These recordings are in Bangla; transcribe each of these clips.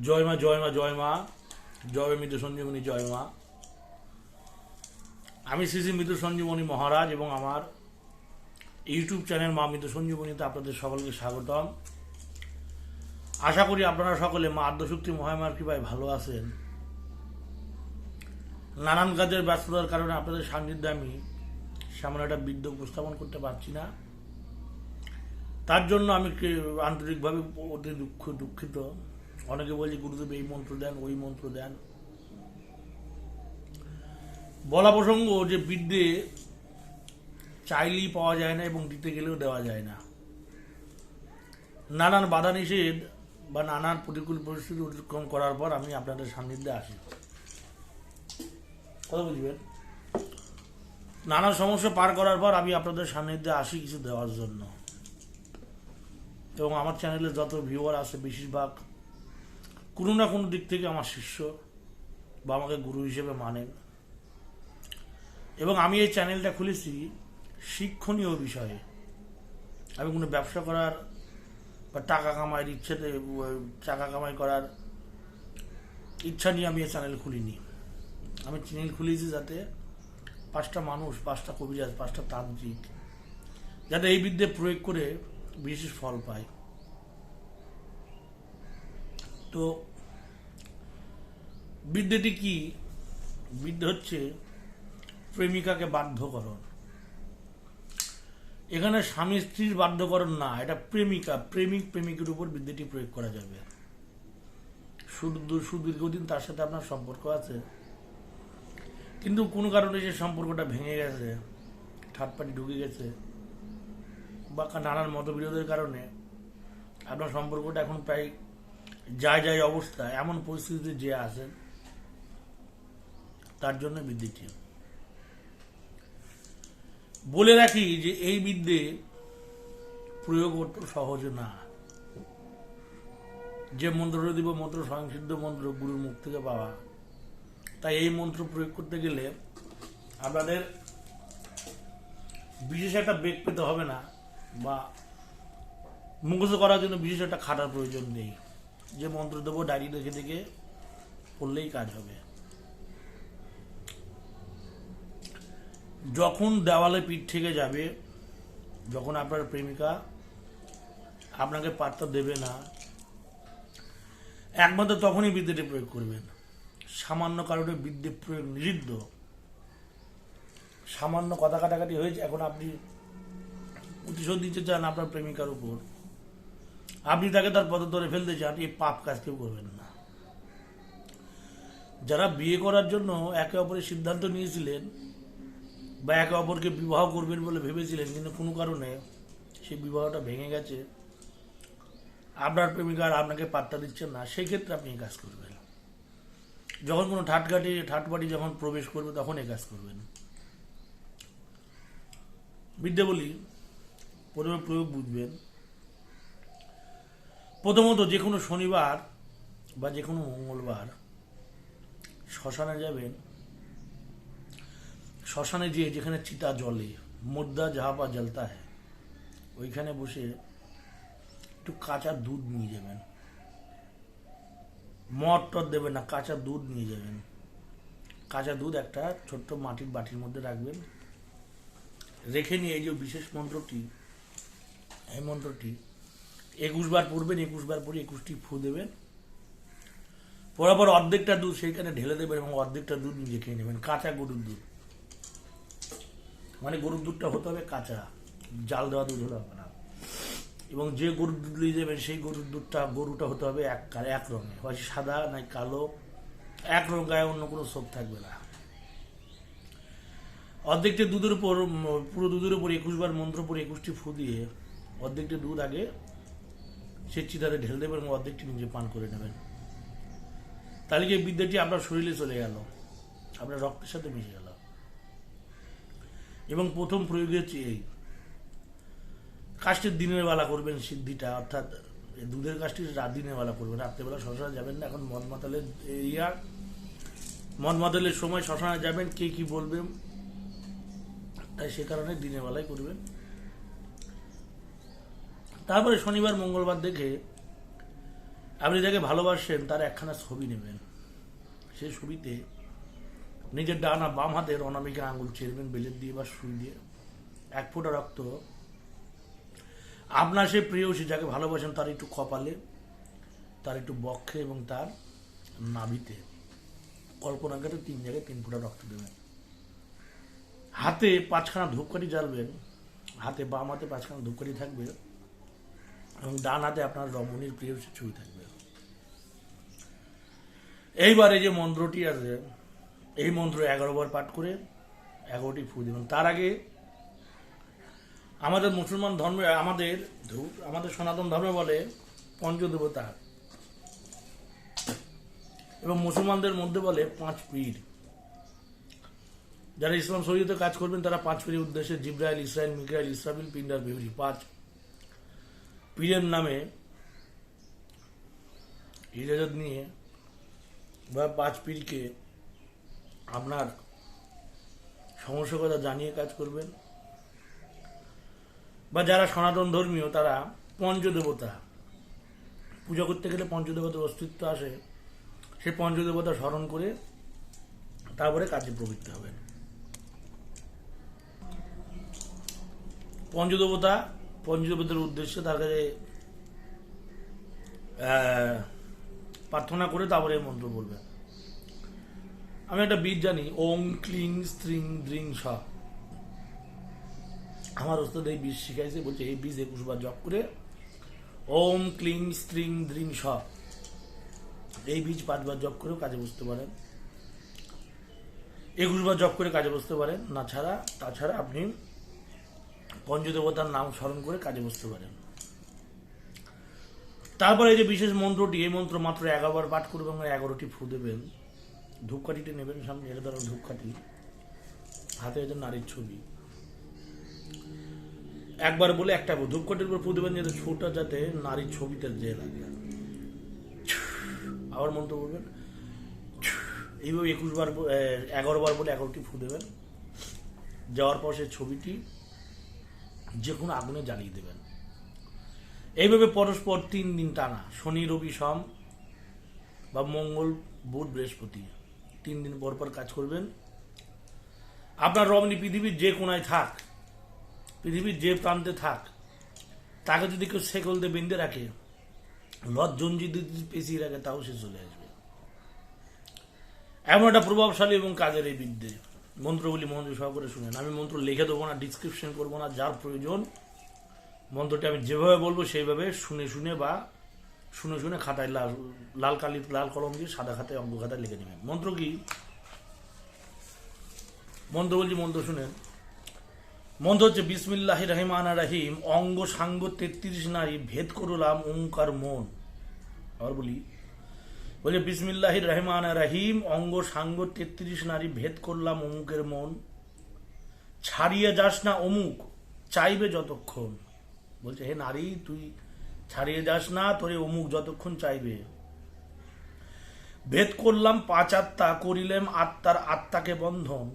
জয় মা জয় মা জয় মা। জয় মৃত্যু সঞ্জীবনী, জয় মা। আমি শ্রী শ্রী মৃত্যু সঞ্জীবনী মহারাজ এবং আমার ইউটিউব চ্যানেল মা মৃত্যু সঞ্জীবনীতে আপনাদের সকলকে স্বাগতম। আশা করি আপনারা সকলে মা আদ্যশক্তি মহামার কৃপায় ভালো আছেন। নানান কাজের ব্যস্ততার কারণে আপনাদের সান্নিধ্যে আমি সামনে একটা বিদ্য উপস্থাপন করতে পারছি না। তার জন্য আমি আন্তরিকভাবে অতি দুঃখ দুঃখিত। অনেকে বলছে, গুরুদেব এই মন্ত্র দেন, ওই মন্ত্র দেন। বলা প্রসঙ্গ যে বিদ্যে চাইলেই পাওয়া যায় না এবং দিতে গেলেও দেওয়া যায় না। নানান বাধা নিষেধ বা নানান প্রতিকূল পরিস্থিতি অতিক্রম করার পর আমি আপনাদের সান্নিধ্যে আসি। কথা বুঝবেন? নানা সমস্যা পার করার পর আমি আপনাদের সান্নিধ্যে আসি কিছু দেওয়ার জন্য। এবং আমার চ্যানেলে যত ভিউয়ার আছে, বেশিরভাগ কোনো না কোনো দিক থেকে আমার শিষ্য বা আমাকে গুরু হিসেবে মানেন। এবং আমি এই চ্যানেলটা খুলেছি শিক্ষণীয় বিষয়ে। আমি কোনো ব্যবসা করার বা টাকা কামাইয়ের ইচ্ছেতে, টাকা কামাই করার ইচ্ছা নিয়ে আমি এই চ্যানেল খুলিনি। আমি চ্যানেল খুলেছি যাতে পাঁচটা মানুষ, পাঁচটা কবিরাজ, পাঁচটা তান্ত্রিক যাতে এই বিদ্যে প্রয়োগ করে বিশেষ ফল পায়। তো বিদ্যেটি কি? বিদ্যে হচ্ছে প্রেমিকাকে বাধ্যকরণ। এখানে স্বামী স্ত্রীর বাধ্যকরণ না, এটা প্রেমিকা, প্রেমিক প্রেমিকের উপর বিদ্যেটি প্রয়োগ করা যাবে। সুদূর সুদীর্ঘদিন তার সাথে আপনার সম্পর্ক আছে। কিন্তু কোনো কারণে যে সম্পর্কটা ভেঙে গেছে ঠাটপাটি ঢুকে গেছে, বা নানান মতবিরোধের কারণে আপনার সম্পর্কটা এখন প্রায় যায় যায় অবস্থা, এমন পরিস্থিতিতে যে আছেন। তার জন্য বিদ্যুৎটি বলে রাখি যে এই বিদ্যে প্রয়োগ অত সহজ না। যে মন্ত্রটা দিব, মন্ত্র স্বয়ংসিদ্ধ মন্ত্র গুরুর মুখ থেকে পাওয়া। তাই এই মন্ত্র প্রয়োগ করতে গেলে আপনাদের বিশেষ একটা বেগ পেতে হবে না বা মুখস্থ করার জন্য বিশেষ একটা খাটার প্রয়োজন নেই। যে মন্ত্র দেবো ডায়েরি দেখে দেখে পড়লেই কাজ হবে। যখন দেওয়ালে পিঠ থেকে যাবে, যখন আপনার প্রেমিকা আপনাকে পাত্তা দেবে না, একমাত্র তখনই বিদ্যুৎটি প্রয়োগ করবেন। সামান্য কারণে বিদ্যুৎ প্রয়োগ নিষিদ্ধ। সামান্য কথা কাটাকাটি হয়েছে, এখন আপনি প্রতিশোধ দিতে চান আপনার প্রেমিকার উপর। আপনি তাকে তার পদ ধরে ফেলতে চান, এই পাপ কাজ কেউ করবেন না। যারা বিয়ে করার জন্য একে অপরের সিদ্ধান্ত নিয়েছিলেন বা একে অপরকে বিবাহ করবেন বলে ভেবেছিলেন, কিন্তু কোনো কারণে সেই বিবাহটা ভেঙে গেছে। আপনার প্রেমিকা আর আপনাকে পাত্তা দিচ্ছেন না সেই ক্ষেত্রে আপনি এই কাজ করবেন। যখন কোনো ঠাটকাটি ঠাটবাটি যখন প্রবেশ করবে, তখন এই কাজ করবেন। বিদ্যে বলি, প্রথমে প্রয়োগ বুঝবেন। প্রথমত যে কোনো শনিবার বা যে কোনো মঙ্গলবার শ্মশানে যাবেন। শ্মশানে যেয়ে যেখানে চিতা জলে মুদ্রা যাহা জ্বলতা হ্যাঁ ওইখানে বসে একটু কাঁচা দুধ নিয়ে যাবেন। মদ টদ দেবেন না, কাঁচা দুধ নিয়ে যাবেন। কাঁচা দুধ একটা ছোট্ট মাটির বাটির মধ্যে রাখবেন। রেখে নিয়ে এই যে বিশেষ মন্ত্রটি, এই মন্ত্রটি একুশ বার পড়বেন, একুশ বার পরে একুশটি ফু দেবেন। পড়ার পর অর্ধেকটা দুধ সেইখানে ঢেলে দেবেন এবং অর্ধেকটা দুধ নিজে খেয়ে নেবেন, কাঁচা গরুর দুধ। মানে গরুর দুধটা হতে হবে কাঁচা। জাল দেওয়া দুধ হলে হবে না। এবং যে গরুর দুধ নিয়ে যাবেন, সেই গরুর দুধটা, গরুটা হতে হবে এক এক রঙের হয় সাদা নাই কালো, এক রঙ গায়ে অন্য কোনো সোপ থাকবে না। অর্ধেকটা দুধের উপর পুরো দুধের উপর একুশ বার মন্ত্র পরে একুশটি ফু দিয়ে অর্ধেকটা দুধ আগে সে চিতাতে ঢেলে দেবেন এবং অর্ধেকটি নিজে পান করে নেবেন। তাহলে এই বিদ্যাটি আপনার শরীরে চলে গেল? আপনার রক্তের সাথে মিশে গেল। এবং প্রথম প্রয়োগ হচ্ছে এই। কাজটি দিনের বেলা করবেন সিদ্ধিটা, অর্থাৎ দুধের কাজটি রাত দিনের বেলা করবেন। রাত্রেবেলা শ্মশানে যাবেন না, এখন মদ মাতালের এরিয়া মদ মাতালের সময় শ্মশানে যাবেন, কে কি বলবে, তাই সে কারণে দিনের বেলায় করবেন। তারপরে শনিবার, মঙ্গলবার দেখে আপনি যাকে ভালোবাসেন, তার একখানা ছবি নেবেন। সেই ছবিতে নিজের ডানা বাম হাতের অনামিকা আঙুল চেরবেন, বেলের দিয়ে বা সুই দিয়ে। এক ফোঁটা রক্ত। আপনার সেই প্রিয়সী যাকে ভালোবাসেন তার একটু কপালে, তার একটু বক্ষে এবং তার নাভিতে। কল্পনা করে তিন জায়গায় তিন ফোঁটা রক্ত দেবেন। হাতে পাঁচখানা ধূপকাঠি জ্বালবেন। হাতে বাম হাতে পাঁচখানা ধূপকাঠি থাকবে এবং ডান হাতে আপনার রমণীর প্রিয় ছবি থাকবে। এইবারে যে মন্ত্রটি আছে এই মন্ত্র এগারো বার পাঠ করে এগারোটি ফু দেবেন তার আগে আমাদের মুসলমান ধর্মে, আমাদের আমাদের সনাতন ধর্মে বলে পঞ্চদেবতা এবং মুসলমানদের মধ্যে বলে পাঁচ পীর। যারা ইসলাম শরীয়তে কাজ করবেন, তারা পাঁচ পীরের উদ্দেশ্যে জিব্রাইল ইসরায়েল মিকাইল, ইসরাফিল, পিন্ডার, বিহরি পাঁচ পীরের নামে ইজাজত নিয়ে বা পাঁচ পীরকে আপনার সমস্যার কথা জানিয়ে কাজ করবেন। বা যারা সনাতন ধর্মীয় তারা পঞ্চদেবতা পূজা করতে গেলে পঞ্চদেবতার অস্তিত্ব আসে সেই পঞ্চদেবতা স্মরণ করে তারপরে কাজে প্রবৃত্ত হবেন। পঞ্চদেবতা পঞ্চদেবতার উদ্দেশ্যে আহ, প্রার্থনা করে তারপরে মন্ত্র বলবেন। আমি একটা বীজ জানি, ওং, ক্লিং, স্ত্রিং, দ্রিং, স। আমার ওস্তাদ এই বীজ শিখাইছে, বলছে, এই বীজ একুশ বার জপ করে ওম ক্লিং, স্ত্রিং, দ্রিং, স। এই বীজ পাঁচবার জপ করেও কাজে বসতে পারেন। একুশ বার জপ করে কাজে বসতে পারেন। না ছাড়া তাছাড়া আপনি পঞ্চদেবতার নাম স্মরণ করে কাজে বসতে পারেন। তারপরে এই যে বিশেষ মন্ত্রটি, এই মন্ত্র মাত্র এগারো বার পাঠ করবেন এবং এগারোটি ফু দেবেন। ধূপকাঠিটা নেবেন সামনে এক ধরনের ধূপকাঠি। হাতে হচ্ছে নারীর ছবি। একবার বলে একটা ধূপকাঠির উপর ফু দেবেন যাতে ছোটা যাতে নারীর ছবিতে যে লাগে। আবার মন্ত্র বলবেন, এইভাবে একুশ বার এগারো বার বলে এগারোটি ফু দেবেন। যাওয়ার পর সেই ছবিটি যে কোনো আগুনে জ্বালিয়ে দেবেন। এইভাবে পরস্পর তিন দিন টানা, শনি, রবি, সোম বা মঙ্গল, বুধ, বৃহস্পতি। তিন দিন পর পর কাজ করবেন। আপনার রমনি পৃথিবীর যে কোনায় থাক, পৃথিবীর যে প্রান্তে থাক, তাকে যদি কেউ সেকল দিয়ে বেঁধে রাখে লজ্জন যদি পেঁচিয়ে রাখে, তাও সে চলে আসবে। এমন একটা প্রভাবশালী এবং কাজের এই বিদ্যে। মন্ত্রগুলি মন্ত্র সহকারে শুনেন। আমি মন্ত্র লিখে দেবো না ডিসক্রিপশন করব না, যার প্রয়োজন, মন্ত্রটি আমি যেভাবে বলব সেইভাবে শুনে শুনে বা শুনে শুনে খাতায় লাল লাল কালি, লাল কলম দিয়ে সাদা খাতায় অঙ্ক খাতায় লিখে নেবেন। মন্ত্র কি? মন্ত্র বলছি মন্ত্র শুনেন। মন্ত্র হচ্ছে বিসমিল্লাহ রহমান রাহিম, অঙ্গ সাঙ্গ তেত্রিশ নারী ভেদ করলাম ওঙ্কার মন। আবার বলি, বলে বিসমিল্লাহ রহমান রাহিম, অঙ্গ সাঙ্গ তেত্রিশ নারী ভেদ করলাম অমুকের মন। ছাড়িয়ে যাস না অমুক, চাইবে যতক্ষণ। বলছে, হে নারী, তুই ছাড়িয়ে যাস না, তোরে অমুক যতক্ষণ চাইবে। ভেদ করলাম, পাঁচ আত্মা করিলেম, আত্মার আত্মাকে বন্ধন।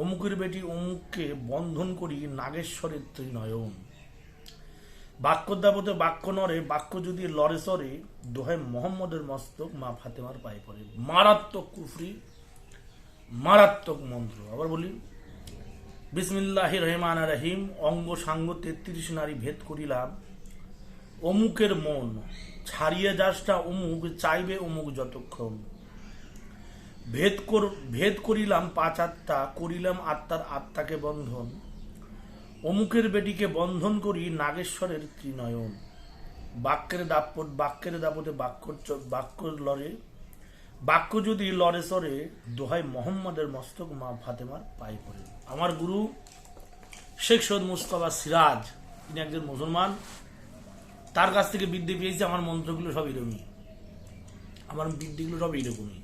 অমুকের বেটি অমুককে বন্ধন করি, নাগেশ্বরের ত্রিনয়ন। বাক্য দাবতে বাক্য নরে বাক্য যদি লড়ে সরে দোহাই মোহাম্মদের মস্তক মা ফাতেমার পায়ে পড়ে। মারাত্মক কুফরি, মারাত্মক মন্ত্র। আবার বলি বিসমিল্লাহ রহমান রহিম, অঙ্গ সাঙ্গ তেত্রিশ নারী ভেদ করিলাম অমুকের মন, ছাড়িয়ে যাসটা অমুক, চাইবে অমুক যতক্ষণ। ভেদ কর ভেদ করিলাম পাঁচ আত্মা, করিলাম আত্মার আত্মাকে বন্ধন। অমুকের বেটিকে বন্ধন করি নাগেশ্বরের ত্রিনয়ন। বাক্যের দাপট বাক্যের দাপটে বাক্য বাক্য লড়ে। বাক্য যদি লড়ে সরে দোহাই মোহাম্মদের মস্তক মা ফাতেমার পায়ে পড়ে। আমার গুরু শেখ সৈয়দ মুস্তফা সিরাজ, তিনি একজন মুসলমান। তার কাছ থেকে বিদ্যে পেয়েছি, আমার মন্ত্রগুলো সব এরকমই। আমার বিদ্যেগুলো সব এরকমই।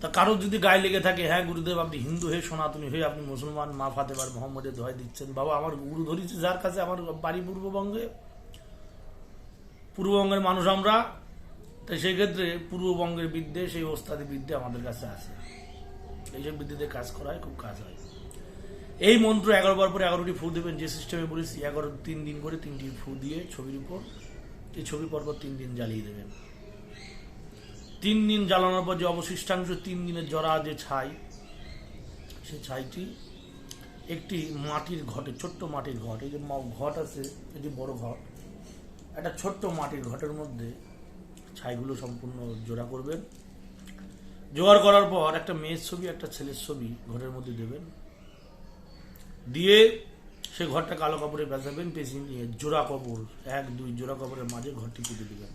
তা কারোর যদি গায়ে লেগে থাকে হ্যাঁ গুরুদেব, আপনি হিন্দু হয়ে সনাতনী হয়ে আপনি মুসলমান, মা ফাতেমার মোহাম্মদের দোহাই দিচ্ছেন। বাবা, আমার গুরু ধরেছে যার কাছে আমার বাড়ি পূর্ববঙ্গে। পূর্ববঙ্গের মানুষ আমরা, তাই সেক্ষেত্রে পূর্ববঙ্গের বিদ্যে, সেই ওস্তাদি বিদ্যে আমাদের কাছে আছে। এইসব বিদ্যুতে কাজ করায়, খুব কাজ হয়। এই মন্ত্র এগারো বার পরে এগারোটি ফু দেবেন, যে সিস্টেমে বলেছি, এগারো তিন দিন করে তিনটি ফু দিয়ে ছবির উপর, এই ছবি পরপর তিন দিন জ্বালিয়ে দেবেন। তিন দিন জ্বালানোর পর যে অবশিষ্টাংশ, তিন দিনের জরা যে ছাই, সে ছাইটি একটি মাটির ঘটে ছোট্ট মাটির ঘট, এই যে ঘট আছে, এই যে বড় ঘট, একটা ছোট্ট মাটির ঘটের মধ্যে ছাইগুলো সম্পূর্ণ জোড়া করবেন। জোগাড় করার পর একটা মেয়ের ছবি, একটা ছেলের ছবি ঘরের মধ্যে দেবেন। দিয়ে সে ঘরটা কালো কাপড়ে বেঁচাবেন পেঁচি নিয়ে জোড়া কাপড়, এক, দুই জোড়া কাপড়ের মাঝে ঘরটি পুঁতে দেবেন।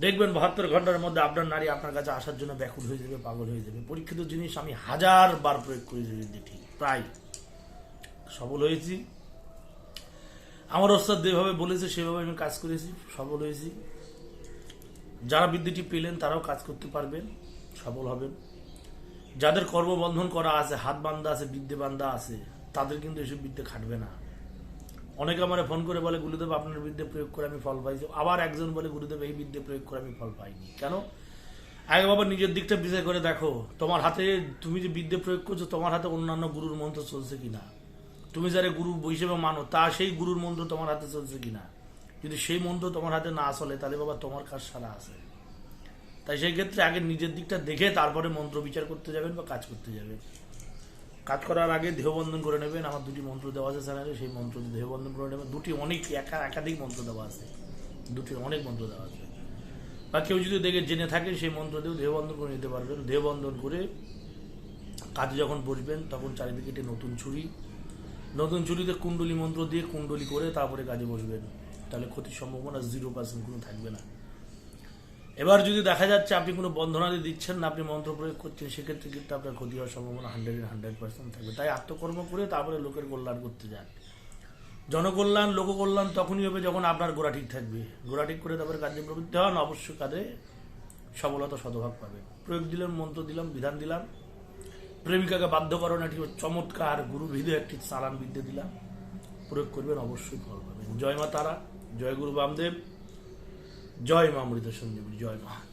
দেখবেন বাহাত্তর ঘণ্টার মধ্যে আপনার নারী আপনার কাছে আসার জন্য ব্যাকুল হয়ে যাবে, পাগল হয়ে যাবে। পরীক্ষিত জিনিস আমি হাজার বার প্রয়োগ করে দেখি, প্রায়। সফল হয়েছি। আমার ওস্তাদ যেভাবে বলেছে, সেভাবে আমি কাজ করেছি সফল হয়েছি। যারা বিদ্যুৎটি পেলেন, তারাও কাজ করতে পারবেন সফল হবেন। যাদের কর্মবন্ধন করা আছে, হাত বান্ধা আছে, বিদ্যে বান্ধা আছে তাদের কিন্তু এসব বিদ্যে খাটবে না। অনেকে আমার ফোন করে বলে, গুরুদেব, আপনার বিদ্যে প্রয়োগ করে আমি ফল পাইছি। আবার একজন বলে, গুরুদেব, এই বিদ্যে প্রয়োগ করে আমি ফল পাইনি। কেন? আগে বাবা নিজের দিকটা বিচার করে দেখো, তোমার হাতে তুমি যে বিদ্যে প্রয়োগ করছ, তোমার হাতে অন্যান্য গুরুর মন্ত্র চলছে কিনা? তুমি যারা গুরু হিসেবে মানো, তা সেই গুরুর মন্ত্র তোমার হাতে চলছে কিনা? যদি সেই মন্ত্র তোমার হাতে না চলে, তাহলে বাবা তোমার কাজ সারা আছে। তাই সেই ক্ষেত্রে আগে নিজের দিকটা দেখে তারপরে মন্ত্র বিচার করতে যাবেন বা কাজ করতে যাবেন। কাজ করার আগে দেহবন্ধন করে নেবেন। আমার দুটি মন্ত্র দেওয়া আছে চ্যানেলে সেই মন্ত্র দেহবন্ধন করে নেবেন। দুটি অনেক, একা, একাধিক মন্ত্র দেওয়া আছে। দুটির অনেক মন্ত্র দেওয়া আছে। বা কেউ যদি দেখে জেনে থাকেন সেই মন্ত্র দিয়েও দেহবন্ধন করে নিতে পারবেন। দেহবন্ধন করে কাজে যখন বসবেন, তখন চারিদিকে একটি নতুন ছুরি, নতুন ছুরিতে কুণ্ডলী মন্ত্র দিয়ে কুণ্ডলী করে তারপরে কাজে বসবেন। তাহলে ক্ষতির সম্ভাবনা জিরো পার্সেন্ট কোনো থাকবে না। এবার যদি দেখা যাচ্ছে আপনি কোনো বন্ধনাদি দিচ্ছেন না, আপনি মন্ত্র প্রয়োগ করছেন, সেক্ষেত্রে কিন্তু আপনার ক্ষতি হওয়ার সম্ভাবনা হান্ড্রেড হান্ড্রেড পার্সেন্ট থাকবে। তাই আত্মকর্ম করে তারপরে লোকের কল্যাণ করতে যান। জনকল্যাণ, লোককল্যাণ তখনই হবে যখন আপনার গোড়া ঠিক থাকবে। গোড়া ঠিক করে তারপরে কাজে প্রবৃত্তি হন অবশ্যই কাজে সফলতা শতভাগ পাবে। প্রয়োগ দিলাম, মন্ত্র দিলাম, বিধান দিলাম। প্রেমিকাকে বাধ্য করানো একটি চমৎকার গুরুভিদে একটি চালান বিদ্যে দিলাম। প্রয়োগ করবেন, অবশ্যই ফল পাবেন। জয় মা তারা, জয় গুরু বামদেব। জয় মা মৃত সঞ্জীবনী জয় মা।